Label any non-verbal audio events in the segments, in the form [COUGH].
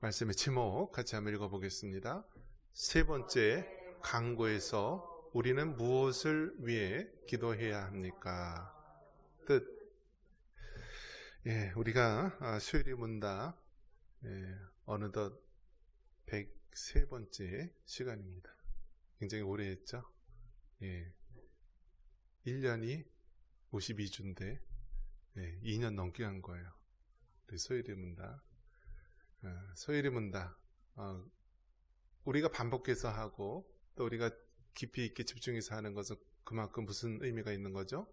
말씀의 제목 같이 한번 읽어보겠습니다. 세 번째 강구에서 우리는 무엇을 위해 기도해야 합니까? 뜻. 예, 우리가 아, 수요일이 문다 예, 어느덧 103번째 시간입니다. 굉장히 오래 했죠? 예. 1년이 52주인데 예, 2년 넘게 한 거예요. 소일이 문다. 어, 소일이 문다. 어, 우리가 반복해서 하고 또 우리가 깊이 있게 집중해서 하는 것은 그만큼 무슨 의미가 있는 거죠?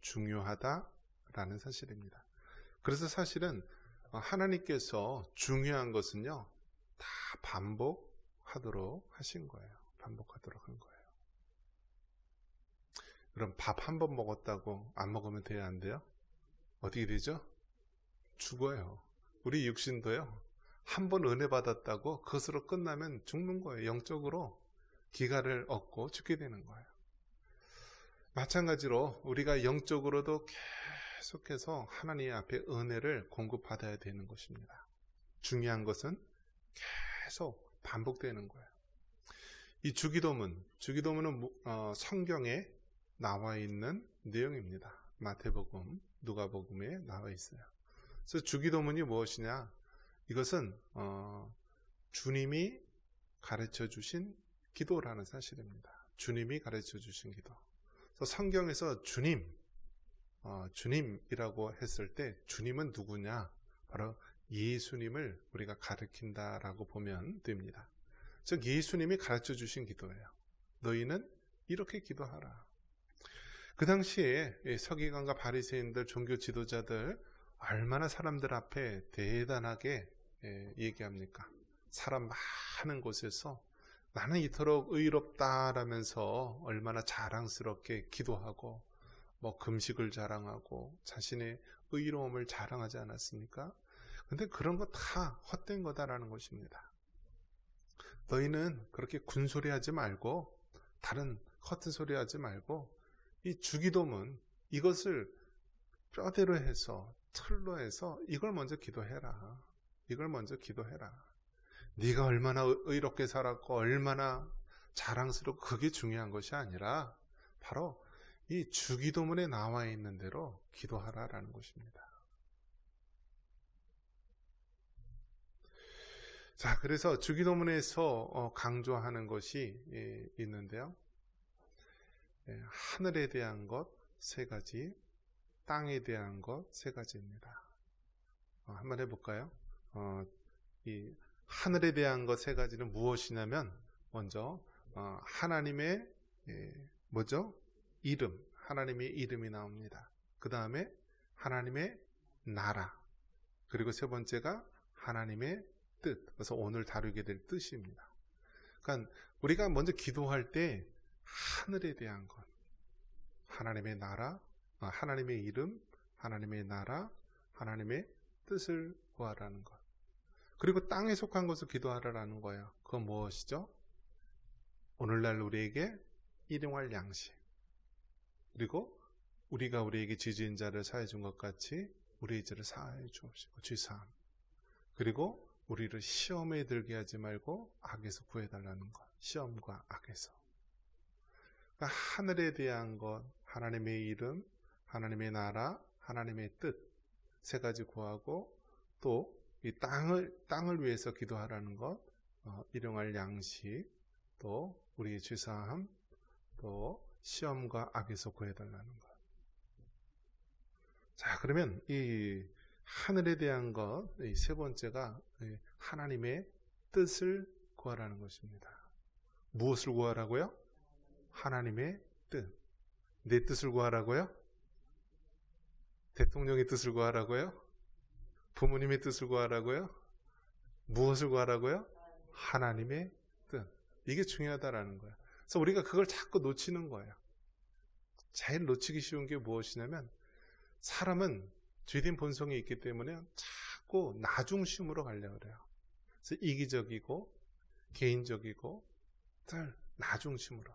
중요하다라는 사실입니다. 그래서 사실은 어, 하나님께서 중요한 것은요, 다 반복하도록 하신 거예요. 반복하도록 한 거예요. 그럼 밥 한 번 먹었다고 안 먹으면 돼야 안 돼요? 어떻게 되죠? 죽어요. 우리 육신도요. 한 번 은혜 받았다고 그것으로 끝나면 죽는 거예요. 영적으로 기가를 얻고 죽게 되는 거예요. 마찬가지로 우리가 영적으로도 계속해서 하나님 앞에 은혜를 공급받아야 되는 것입니다. 중요한 것은 계속 반복되는 거예요. 이 주기도문, 주기도문은 어, 성경에 나와 있는 내용입니다. 마태복음, 누가복음에 나와 있어요. 그래서 주기도문이 무엇이냐? 이것은 어, 주님이 가르쳐 주신 기도라는 사실입니다. 주님이 가르쳐 주신 기도. 성경에서 주님, 어, 주님이라고 했을 때 주님은 누구냐? 바로 예수님을 우리가 가르킨다라고 보면 됩니다. 즉 예수님이 가르쳐 주신 기도예요. 너희는 이렇게 기도하라. 그 당시에 서기관과 바리새인들, 종교 지도자들 얼마나 사람들 앞에 대단하게 얘기합니까? 사람 많은 곳에서 나는 이토록 의롭다라면서 얼마나 자랑스럽게 기도하고 뭐 금식을 자랑하고 자신의 의로움을 자랑하지 않았습니까? 근데 그런 거 다 헛된 거다라는 것입니다. 너희는 그렇게 군소리 하지 말고 다른 허튼 소리 하지 말고 이 주기도문 이것을 뼈대로 해서 철로 해서 이걸 먼저 기도해라. 이걸 먼저 기도해라. 네가 얼마나 의롭게 살았고 얼마나 자랑스럽고 그게 중요한 것이 아니라 바로 이 주기도문에 나와 있는 대로 기도하라라는 것입니다. 자, 그래서 주기도문에서 어, 강조하는 것이 예, 있는데요. 예, 하늘에 대한 것 세 가지, 땅에 대한 것 세 가지입니다. 어, 한번 해볼까요? 어, 이 하늘에 대한 것 세 가지는 무엇이냐면 먼저 하나님의 예, 뭐죠? 이름, 하나님의 이름이 나옵니다. 그 다음에 하나님의 나라, 그리고 세 번째가 하나님의 뜻, 그래서 오늘 다루게 될 뜻입니다. 그러니까 우리가 먼저 기도할 때 하늘에 대한 것, 하나님의 나라, 아, 하나님의 이름, 하나님의 나라, 하나님의 뜻을 구하라는 것. 그리고 땅에 속한 것을 기도하라는 거예요. 그건 무엇이죠? 오늘날 우리에게 일용할 양식. 그리고 우리가 우리에게 지지인 자를 사해 준 것 같이 우리의 죄를 사해 주옵시고 죄사함. 그리고 우리를 시험에 들게 하지 말고 악에서 구해달라는 것. 시험과 악에서. 그러니까 하늘에 대한 것, 하나님의 이름, 하나님의 나라, 하나님의 뜻 세 가지 구하고 또 이 땅을 땅을 위해서 기도하라는 것, 어, 일용할 양식, 또 우리의 죄사함, 또 시험과 악에서 구해달라는 것. 자, 그러면 이 하늘에 대한 것, 세 번째가 하나님의 뜻을 구하라는 것입니다. 무엇을 구하라고요? 하나님의 뜻. 내 뜻을 구하라고요? 대통령의 뜻을 구하라고요? 부모님의 뜻을 구하라고요? 무엇을 구하라고요? 하나님의 뜻. 이게 중요하다라는 거예요. 그래서 우리가 그걸 자꾸 놓치는 거예요. 제일 놓치기 쉬운 게 무엇이냐면 사람은 죄된 본성이 있기 때문에 자꾸 나 중심으로 가려고 그래요. 그래서 이기적이고 개인적이고 나 중심으로.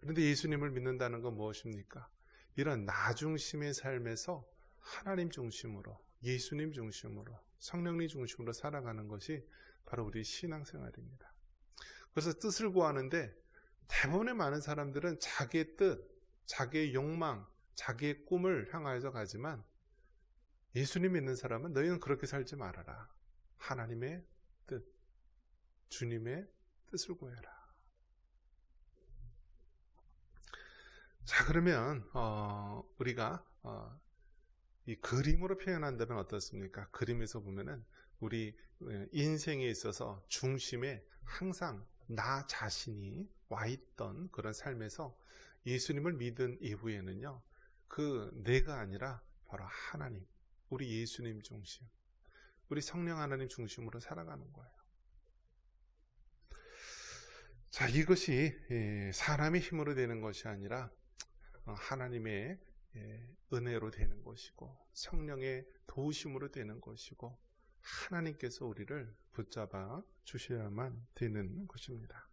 그런데 예수님을 믿는다는 건 무엇입니까? 이런 나 중심의 삶에서 하나님 중심으로 예수님 중심으로 성령님 중심으로 살아가는 것이 바로 우리 신앙생활입니다. 그래서 뜻을 구하는데 대부분의 많은 사람들은 자기의 뜻, 자기의 욕망, 자기의 꿈을 향하여서 가지만 예수님 믿는 사람은 너희는 그렇게 살지 말아라. 하나님의 뜻, 주님의 뜻을 구해라. 자 그러면 어, 우리가 어, 이 그림으로 표현한다면 어떻습니까? 그림에서 보면은 우리 인생에 있어서 중심에 항상 나 자신이 와 있던 그런 삶에서 예수님을 믿은 이후에는요, 그 내가 아니라 바로 하나님, 우리 예수님 중심, 우리 성령 하나님 중심으로 살아가는 거예요. 자, 이것이 사람의 힘으로 되는 것이 아니라 어, 하나님의 은혜로 되는 것이고 성령의 도우심으로 되는 것이고 하나님께서 우리를 붙잡아 주셔야만 되는 것입니다.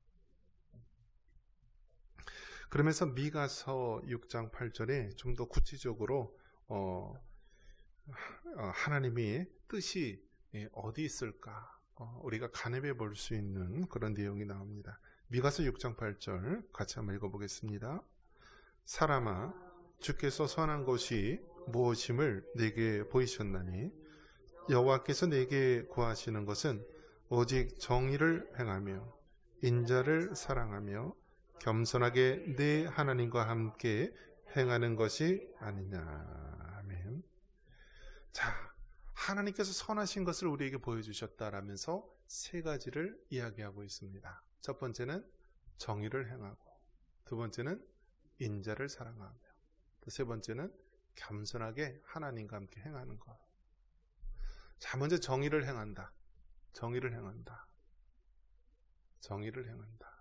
그러면서 미가서 6장 8절에 좀 더 구체적으로 어, 어, 하나님이 뜻이 예, 어디 있을까 어, 우리가 가늠해 볼 수 있는 그런 내용이 나옵니다. 미가서 6장 8절 같이 한번 읽어보겠습니다. 사람아 주께서 선한 것이 무엇임을 내게 보이셨나니 여호와께서 내게 구하시는 것은 오직 정의를 행하며 인자를 사랑하며 겸손하게 내 하나님과 함께 행하는 것이 아니냐. 아멘. 자, 하나님께서 선하신 것을 우리에게 보여주셨다라면서 세 가지를 이야기하고 있습니다. 첫 번째는 정의를 행하고, 두 번째는 인자를 사랑하며, 세 번째는 겸손하게 하나님과 함께 행하는 것. 자, 먼저 정의를 행한다. 정의를 행한다. 정의를 행한다.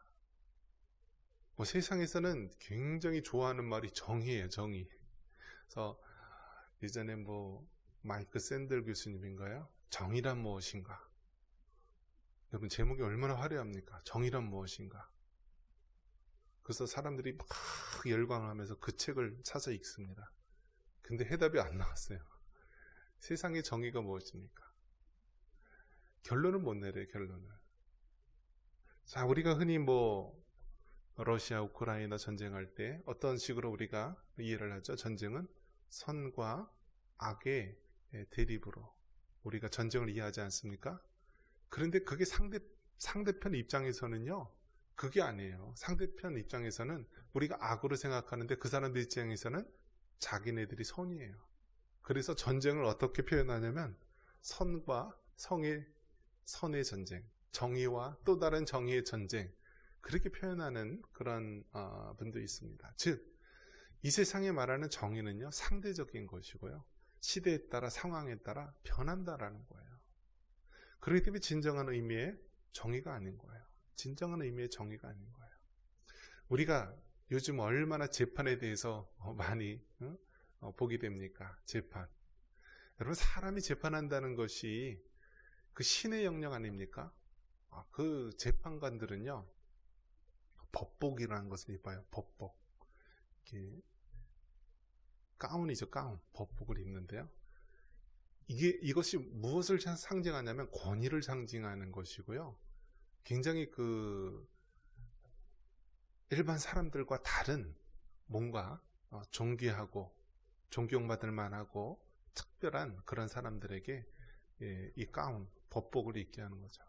뭐 세상에서는 굉장히 좋아하는 말이 정의예요, 정의. 그래서 예전에 뭐 마이크 샌들 교수님인가요? 정의란 무엇인가? 여러분 제목이 얼마나 화려합니까? 정의란 무엇인가? 그래서 사람들이 막 열광하면서 그 책을 사서 읽습니다. 근데 해답이 안 나왔어요. 세상의 정의가 무엇입니까? 결론을 못 내려요, 결론을. 자, 우리가 흔히 뭐, 러시아, 우크라이나 전쟁할 때 어떤 식으로 우리가 이해를 하죠? 전쟁은 선과 악의 대립으로 우리가 전쟁을 이해하지 않습니까? 그런데 그게 상대, 상대편 입장에서는요, 그게 아니에요. 상대편 입장에서는 우리가 악으로 생각하는데 그 사람들 입장에서는 자기네들이 선이에요. 그래서 전쟁을 어떻게 표현하냐면 선과 성의 선의 전쟁, 정의와 또 다른 정의의 전쟁 그렇게 표현하는 그런 어, 분도 있습니다. 즉, 이 세상에 말하는 정의는요 상대적인 것이고요 시대에 따라 상황에 따라 변한다라는 거예요. 그렇기 때문에 진정한 의미의 정의가 아닌 거예요. 진정한 의미의 정의가 아닌 거예요. 우리가 요즘 얼마나 재판에 대해서 어, 많이 어, 보게 됩니까? 재판. 여러분 사람이 재판한다는 것이 그 신의 영역 아닙니까? 아, 그 재판관들은요 법복이라는 것을 입어요. 법복. 가운이죠, 가운. 법복을 입는데요. 이게 이것이 무엇을 상징하냐면 권위를 상징하는 것이고요. 굉장히 그 일반 사람들과 다른 뭔가 어, 존귀하고 존경받을 만하고 특별한 그런 사람들에게 예, 이 가운, 법복을 입게 하는 거죠.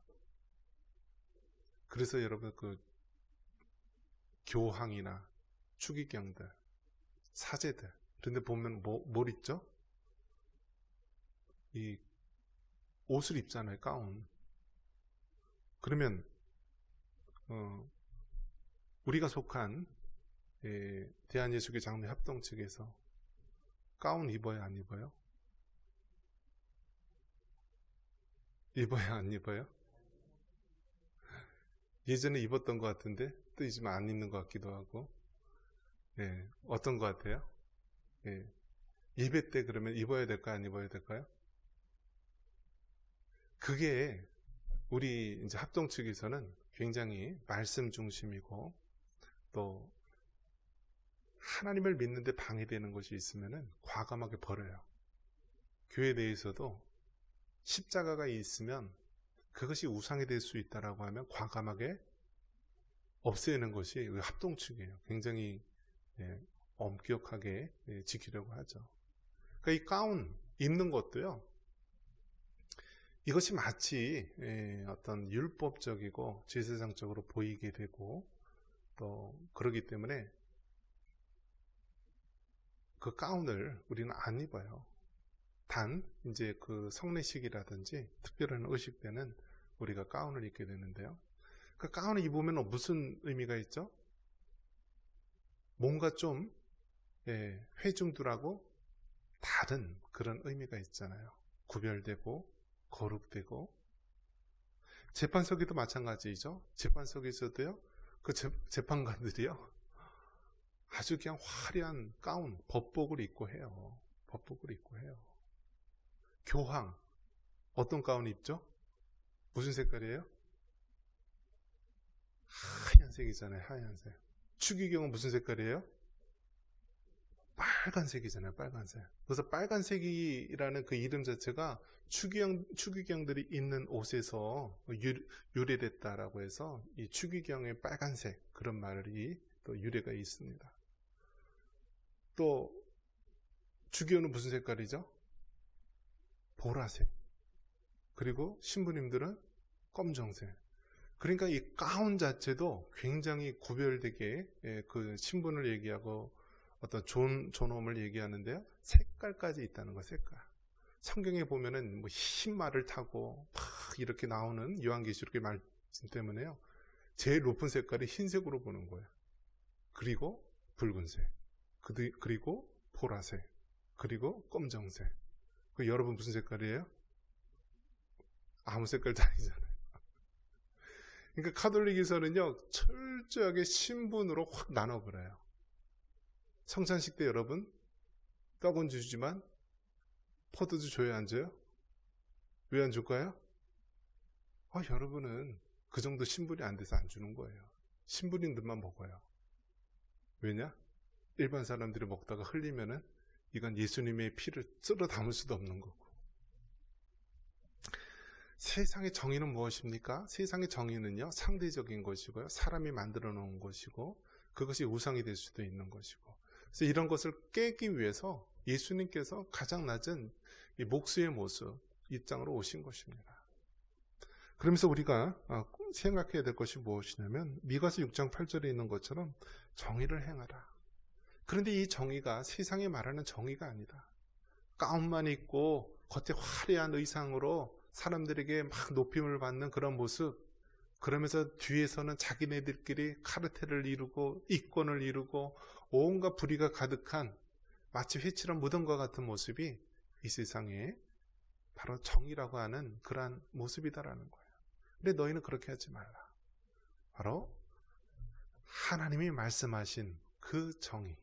그래서 여러분 그 교황이나 추기경들, 사제들 그런데 보면 뭐, 뭘 입죠? 이 옷을 입잖아요, 가운. 그러면 어, 우리가 속한 예, 대한예수교 장로 협동 측에서 가운 입어야 안 입어요? 입어야 안 입어요? 예전에 입었던 것 같은데 또 요즘 안 입는 것 같기도 하고 예, 어떤 것 같아요? 예, 예배 때 그러면 입어야 될까요? 안 입어야 될까요? 그게 우리 이제 합동 측에서는 굉장히 말씀 중심이고 또 하나님을 믿는데 방해되는 것이 있으면은 과감하게 버려요. 교회 내에서도 십자가가 있으면 그것이 우상이 될 수 있다라고 하면 과감하게 없애는 것이 합동축이에요. 굉장히 예, 엄격하게 예, 지키려고 하죠. 그러니까 이 가운 입는 것도요. 이것이 마치 예, 어떤 율법적이고 제사장적으로 보이게 되고 또 그러기 때문에 그 가운을 우리는 안 입어요. 단 이제 그 성례식이라든지 특별한 의식 때는 우리가 가운을 입게 되는데요. 그 가운을 입으면 무슨 의미가 있죠? 뭔가 좀 예, 회중들하고 다른 그런 의미가 있잖아요. 구별되고 거룩되고 재판석에도 마찬가지죠. 재판석에서도요. 그 재판관들이요. [LAUGHS] 아주 그냥 화려한 가운, 법복을 입고 해요. 법복을 입고 해요. 교황 어떤 가운 입죠? 무슨 색깔이에요? 하얀색이잖아요. 하얀색. 추기경은 무슨 색깔이에요? 빨간색이잖아요. 빨간색. 그래서 빨간색이라는 그 이름 자체가 추기경, 추기경들이 입는 옷에서 유, 래됐다라고 해서 이 추기경의 빨간색 그런 말이 또 유래가 있습니다. 또 주교는 무슨 색깔이죠? 보라색. 그리고 신부님들은 검정색. 그러니까 이 가운 자체도 굉장히 구별되게 예, 그 신분을 얘기하고 어떤 존, 존엄을 얘기하는데요. 색깔까지 있다는 거, 색깔. 성경에 보면은 뭐 흰 말을 타고 막 이렇게 나오는 요한계시록의 말씀 때문에요. 제일 높은 색깔이 흰색으로 보는 거예요. 그리고 붉은색. 그리고 보라색. 그리고 검정색. 그 여러분 무슨 색깔이에요? 아무 색깔도 아니잖아요. 그러니까 카톨릭에서는요, 철저하게 신분으로 확 나눠버려요. 성찬식 때 여러분, 떡은 주지만, 포도주 줘야 안 줘요? 왜 안 줄까요? 아, 여러분은 그 정도 신분이 안 돼서 안 주는 거예요. 신분인들만 먹어요. 왜냐? 일반 사람들이 먹다가 흘리면은 이건 예수님의 피를 쓸어 담을 수도 없는 거고. 세상의 정의는 무엇입니까? 세상의 정의는요, 상대적인 것이고요. 사람이 만들어 놓은 것이고, 그것이 우상이 될 수도 있는 것이고. 그래서 이런 것을 깨기 위해서 예수님께서 가장 낮은 이 목수의 모습, 입장으로 오신 것입니다. 그러면서 우리가 아, 생각해야 될 것이 무엇이냐면, 미가서 6장 8절에 있는 것처럼 정의를 행하라. 그런데 이 정의가 세상에 말하는 정의가 아니다. 가운만 입고 겉에 화려한 의상으로 사람들에게 막 높임을 받는 그런 모습. 그러면서 뒤에서는 자기네들끼리 카르텔을 이루고 이권을 이루고 온갖 불의가 가득한 마치 회칠한 무덤과 같은 모습이 이 세상에 바로 정의라고 하는 그러한 모습이다라는 거예요. 근데 너희는 그렇게 하지 말라. 바로 하나님이 말씀하신 그 정의,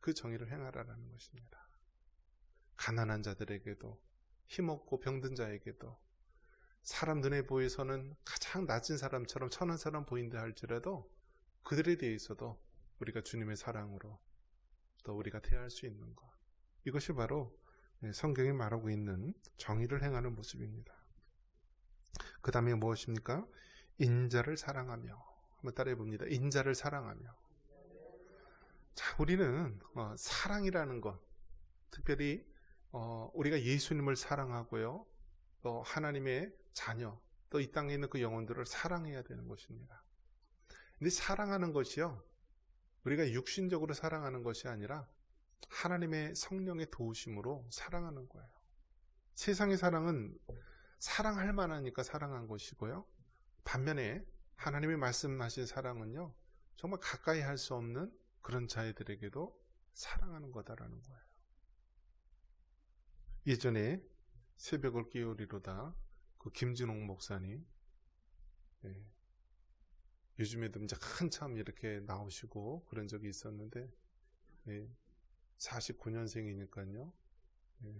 그 정의를 행하라라는 것입니다. 가난한 자들에게도 힘없고 병든 자에게도 사람 눈에 보여서는 가장 낮은 사람처럼 천한 사람 보인다 할지라도 그들에 대해서도 우리가 주님의 사랑으로 또 우리가 대할 수 있는 것. 이것이 바로 성경이 말하고 있는 정의를 행하는 모습입니다. 그 다음에 무엇입니까? 인자를 사랑하며. 한번 따라해 봅니다. 인자를 사랑하며. 자, 우리는 어, 사랑이라는 것, 특별히 어, 우리가 예수님을 사랑하고요, 또 하나님의 자녀, 또 이 땅에 있는 그 영혼들을 사랑해야 되는 것입니다. 근데 사랑하는 것이요, 우리가 육신적으로 사랑하는 것이 아니라 하나님의 성령의 도우심으로 사랑하는 거예요. 세상의 사랑은 사랑할 만하니까 사랑한 것이고요. 반면에 하나님이 말씀하신 사랑은요, 정말 가까이 할 수 없는 그런 자애들에게도 사랑하는 거다라는 거예요. 예전에 새벽을 끼우리로다 그 김진홍 목사님 네. 요즘에도 이제 한참 이렇게 나오시고 그런 적이 있었는데 네. 49년생이니까요. 네.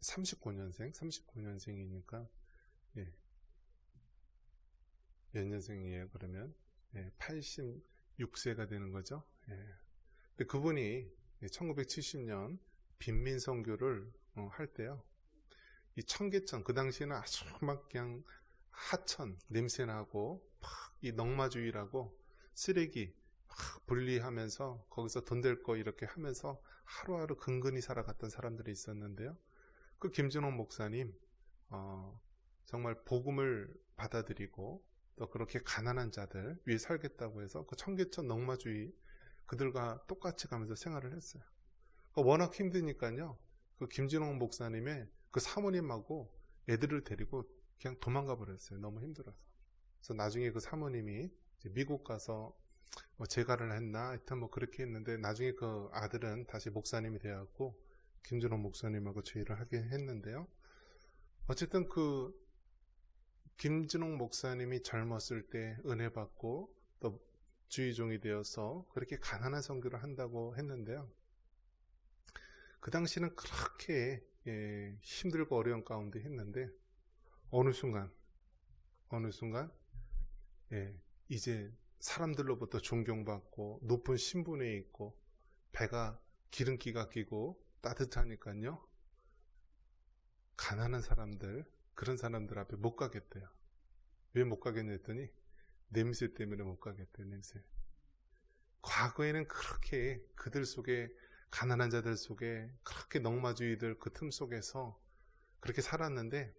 39년생, 39년생이니까 예. 몇 년생이에요? 그러면 예, 86세가 되는 거죠. 예. 근데 그분이 1970년 빈민 선교를 어, 할 때요. 이 청계천 그 당시에는 아주 막 그냥 하천 냄새 나고 이 넝마주의라고 쓰레기 막 분리하면서 거기서 돈 될 거 이렇게 하면서 하루하루 근근히 살아갔던 사람들이 있었는데요. 그 김준호 목사님 어, 정말 복음을 받아들이고 또 그렇게 가난한 자들 위에 살겠다고 해서 그 청계천 넝마주의 그들과 똑같이 가면서 생활을 했어요. 그러니까 워낙 힘드니까요. 그 김진홍 목사님의 그 사모님하고 애들을 데리고 그냥 도망가 버렸어요. 너무 힘들어서. 그래서 나중에 그 사모님이 미국 가서 뭐 재가를 했나 하여튼 뭐 그렇게 했는데 나중에 그 아들은 다시 목사님이 되었고 김준호 목사님하고 주의를 하게 했는데요. 어쨌든 그 김진홍 목사님이 젊었을 때 은혜 받고 또 주의종이 되어서 그렇게 가난한 선교를 한다고 했는데요. 그 당시는 그렇게 예, 힘들고 어려운 가운데 했는데 어느 순간 어느 순간 예, 이제 사람들로부터 존경받고 높은 신분에 있고 배가 기름기가 끼고 따뜻하니까요. 가난한 사람들 그런 사람들 앞에 못 가겠대요. 왜 못 가겠냐 했더니 냄새 때문에 못 가겠대요. 냄새. 과거에는 그렇게 그들 속에 가난한 자들 속에 그렇게 넉마주의들 그 틈 속에서 그렇게 살았는데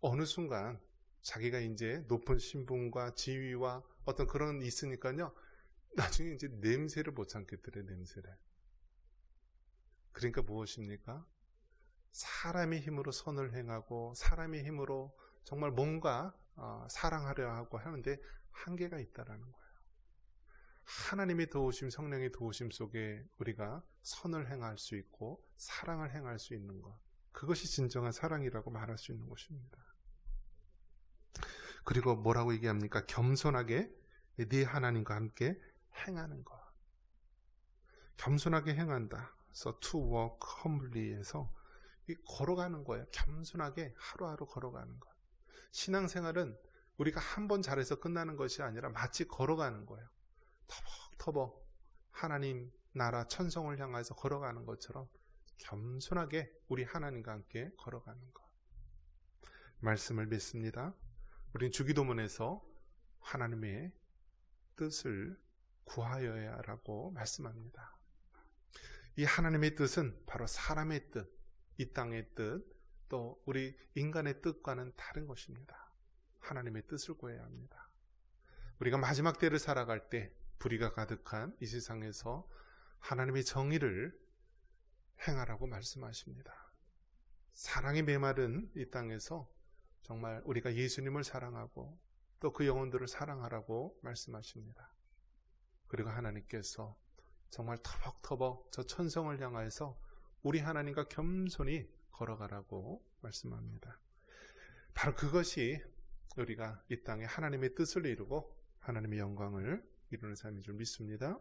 어느 순간 자기가 이제 높은 신분과 지위와 어떤 그런 있으니까요. [LAUGHS] 나중에 이제 냄새를 못 참겠더래 냄새를. 그러니까 무엇입니까? 사람의 힘으로 선을 행하고 사람의 힘으로 정말 뭔가 어, 사랑하려 하고 하는데 한계가 있다라는 거예요. 하나님의 도우심, 성령의 도우심 속에 우리가 선을 행할 수 있고 사랑을 행할 수 있는 것. 그것이 진정한 사랑이라고 말할 수 있는 것입니다. 그리고 뭐라고 얘기합니까? 겸손하게 네 하나님과 함께 행하는 것. 겸손하게 행한다. 그래서 to walk humbly에서 걸어가는 거예요. 겸손하게 하루하루 걸어가는 것. 신앙생활은 우리가 한 번 잘해서 끝나는 것이 아니라 마치 걸어가는 거예요. 터벅터벅 하나님 나라 천성을 향해서 걸어가는 것처럼 겸손하게 우리 하나님과 함께 걸어가는 것. 말씀을 믿습니다. 우린 주기도문에서 하나님의 뜻을 구하여야 라고 말씀합니다. 이 하나님의 뜻은 바로 사람의 뜻, 이 땅의 뜻, 또 우리 인간의 뜻과는 다른 것입니다. 하나님의 뜻을 구해야 합니다. 우리가 마지막 때를 살아갈 때 불의가 가득한 이 세상에서 하나님의 정의를 행하라고 말씀하십니다. 사랑의 메마른 이 땅에서 정말 우리가 예수님을 사랑하고 또 그 영혼들을 사랑하라고 말씀하십니다. 그리고 하나님께서 정말 터벅터벅 저 천성을 향하여서 우리 하나님과 겸손히 걸어가라고 말씀합니다. 바로 그것이 우리가 이 땅에 하나님의 뜻을 이루고 하나님의 영광을 이루는 삶인 줄 믿습니다.